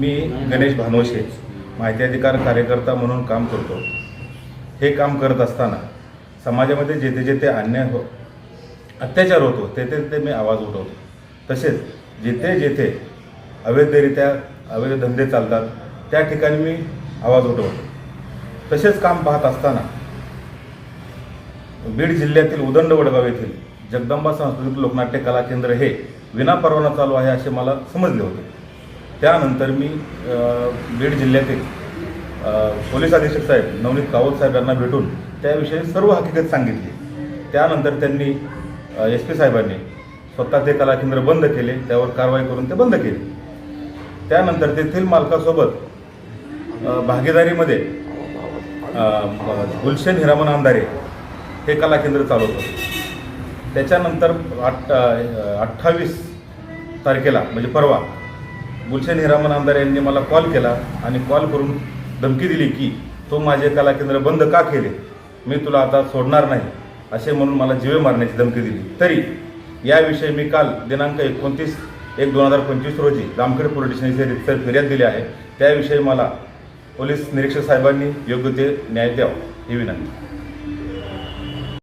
मी गणेश भानोशे माहिती अधिकार कार्यकर्ता म्हणून काम करतो. हे काम करत असताना समाजामध्ये जेथे जेथे अन्याय हो अत्याचार होतो तेथे तेथे मी आवाज उठवतो. तसेच जिथे जेथे अवैधरित्या अवैध धंदे चालतात त्या ठिकाणी मी आवाज उठवतो. तसेच काम पाहत असताना बीड जिल्ह्यातील उदंड वडगाव येथील जगदंबा सांस्कृतिक लोकनाट्य कला केंद्र हे विनापरवाना चालू आहे असे मला समजले होते. त्यानंतर मी बीड जिल्ह्यातील पोलीस अधीक्षक साहेब नवनीत कावत साहेब यांना भेटून त्याविषयी सर्व हकीकत सांगितली. त्यानंतर त्यांनी एस पी साहेबांनी स्वतः ते कलाकेंद्र बंद केले त्यावर कारवाई करून ते बंद केले. त्यानंतर तेथील मालकासोबत भागीदारीमध्ये गुलशन हिरामन आमदारे हे कलाकेंद्र चालवतं त्याच्यानंतर आठ अठ्ठावीस तारखेला म्हणजे परवा गुलशन हिरामन आमदार यांनी मला कॉल केला आणि कॉल करून धमकी दिली की तो माझे कला केंद्र बंद का केले? मी तुला आता सोडणार नाही असे म्हणून मला जीवे मारण्याची धमकी दिली. तरी याविषयी मी काल दिनांक एकोणतीस एक दोन हजार पंचवीस रोजी जामखेड पोलीस स्टेशनचे रितसर फिर्याद दिली आहे. त्याविषयी मला पोलीस निरीक्षक साहेबांनी योग्य ते न्याय द्यावा. ही विनंती.